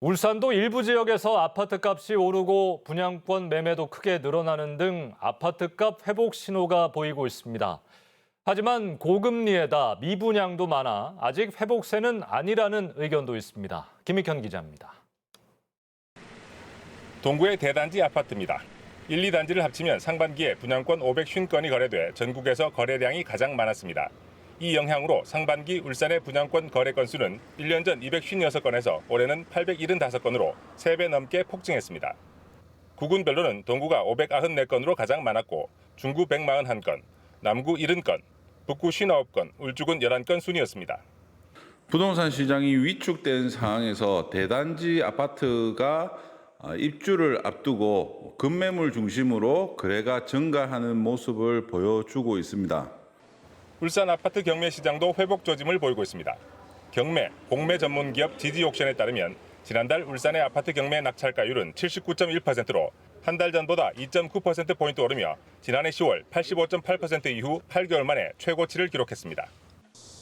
울산도 일부 지역에서 아파트 값이 오르고 분양권 매매도 크게 늘어나는 등 아파트 값 회복 신호가 보이고 있습니다. 하지만 고금리에다 미분양도 많아 아직 회복세는 아니라는 의견도 있습니다. 김익현 기자입니다. 동구의 대단지 아파트입니다. 1, 2단지를 합치면 상반기에 분양권 550건이 거래돼 전국에서 거래량이 가장 많았습니다. 이 영향으로 상반기 울산의 분양권 거래 건수는 1년 전 256건에서 올해는 875건으로 3배 넘게 폭증했습니다. 구군별로는 동구가 594건으로 가장 많았고 중구 141건, 남구 70건, 북구 59건, 울주군 11건 순이었습니다. 부동산 시장이 위축된 상황에서 대단지 아파트가 어, 입주를 앞두고 급매물 중심으로 거래가 증가하는 모습을 보여주고 있습니다. 울산 아파트 경매 시장도 회복 조짐을 보이고 있습니다. 경매, 공매 전문 기업 지지옥션에 따르면 지난달 울산의 아파트 경매 낙찰가율은 79.1%로 한 달 전보다 2.9% 포인트 오르며 지난해 10월 85.8% 이후 8개월 만에 최고치를 기록했습니다.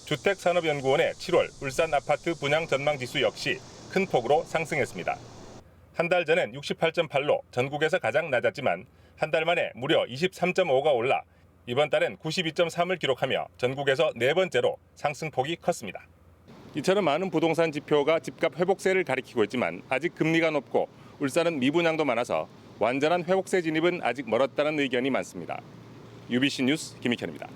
주택산업연구원의 7월 울산 아파트 분양 전망 지수 역시 큰 폭으로 상승했습니다. 한 달 전엔 68.8로 전국에서 가장 낮았지만 한 달 만에 무려 23.5가 올라 이번 달엔 92.3을 기록하며 전국에서 네 번째로 상승폭이 컸습니다. 이처럼 많은 부동산 지표가 집값 회복세를 가리키고 있지만 아직 금리가 높고 울산은 미분양도 많아서 완전한 회복세 진입은 아직 멀었다는 의견이 많습니다. UBC 뉴스 김익현입니다.